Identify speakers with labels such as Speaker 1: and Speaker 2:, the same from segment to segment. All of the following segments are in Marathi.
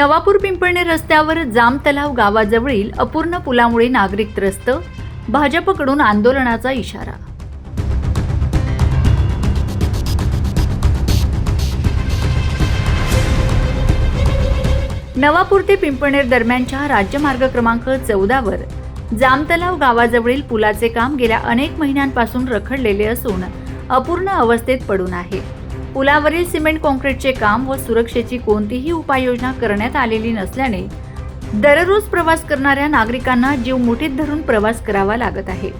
Speaker 1: नवापूर पिंपळणे रस्त्यावर जाम तलाव गावाजवळील अपूर्ण पुलामुळे नागरिक त्रस्त भाजपकडून आंदोलनाचा इशारा. नवापूर ते पिंपळनेर दरम्यानच्या राज्यमार्ग क्रमांक चौदावर जामतलाव गावाजवळील पुलाचे काम गेल्या अनेक महिन्यांपासून रखडलेले असून अपूर्ण अवस्थेत पडून आहे. पुलावरील सिमेंट कॉन्क्रीटचे काम व सुरक्षेची कोणतीही उपाययोजना करण्यात आलेली नसल्याने दररोज प्रवास करणाऱ्या नागरिकांना जीव मुठीत धरून प्रवास करावा लागत आहे.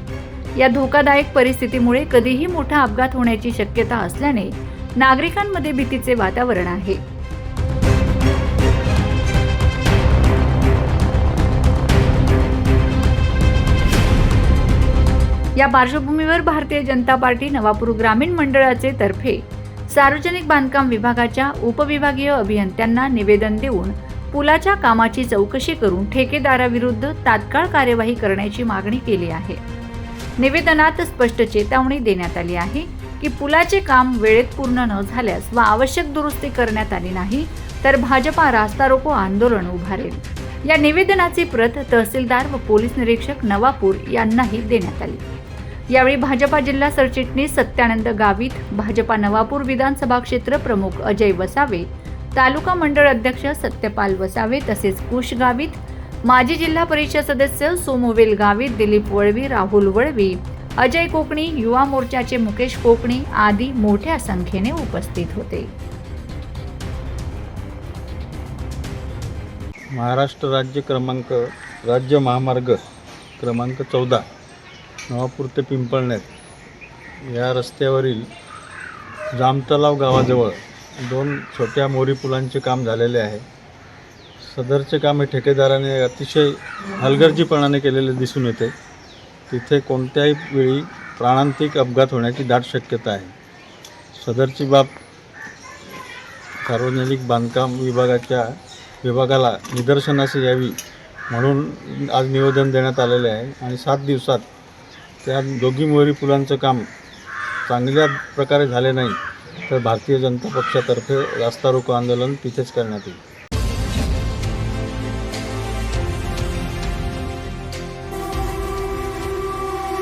Speaker 1: या धोकादायक परिस्थितीमुळे कधीही मोठा अपघात होण्याची शक्यता असल्याने नागरिकांमध्ये भीतीचे वातावरण आहे. या पार्श्वभूमीवर भारतीय जनता पार्टी नवापूर ग्रामीण मंडळाचे तर्फे सार्वजनिक बांधकाम विभागाच्या उपविभागीय अभियंत्यांना निवेदन देऊन पुलाच्या कामाची चौकशी करून ठेकेदाराविरुद्ध तात्काळ कार्यवाही करण्याची मागणी केली आहे. निवेदनात स्पष्ट चेतावणी देण्यात आली आहे की पुलाचे काम वेळेत पूर्ण न झाल्यास व आवश्यक दुरुस्ती करण्यात आली नाही तर भाजपा रास्ता रोको आंदोलन उभारेल. या निवेदनाची प्रत तहसीलदार व पोलीस निरीक्षक नवापूर यांनाही देण्यात आली. यावेळी भाजपा जिल्हा सरचिटणीस सत्यानंद गावित भाजपा नवापूर विधानसभा क्षेत्र प्रमुख अजय वसावे तालुका मंडळ अध्यक्ष सत्यपाल वसावे तसेच कुश गावित माजी जिल्हा परिषद सदस्य सोमोवेल गावित दिलीप वळवी राहुल वळवी अजय कोकणी युवा मोर्चाचे मुकेश कोकणी आदी मोठ्या संख्येने उपस्थित होते.
Speaker 2: महाराष्ट्र राज्य क्रमांक राज्य महामार्ग क्रमांक चौदा. नवापूर ते पिंपळनेर या रस्त्यावरील जामतलाव गावाजवळ दोन छोट्या मोरी पुलांचे काम झालेले आहे. सदरचे काम हे ठेकेदाराने अतिशय हलगर्जीपणाने केलेले दिसून येते. तिथे कोणत्याही वेळी प्राणांतिक अपघात होण्याची दाट शक्यता आहे. सदरची बाब सार्वजनिक बांधकाम विभागाच्या विभागाला निदर्शनास यावी म्हणून आज निवेदन देण्यात आलेले आहे आणि सात दिवसात त्या दोघी मोहरी पुलांचं काम चांगल्या प्रकारे झाले नाही तर भारतीय जनता पक्षातर्फे रास्ता रोको आंदोलन तिथेच करण्यात येईल.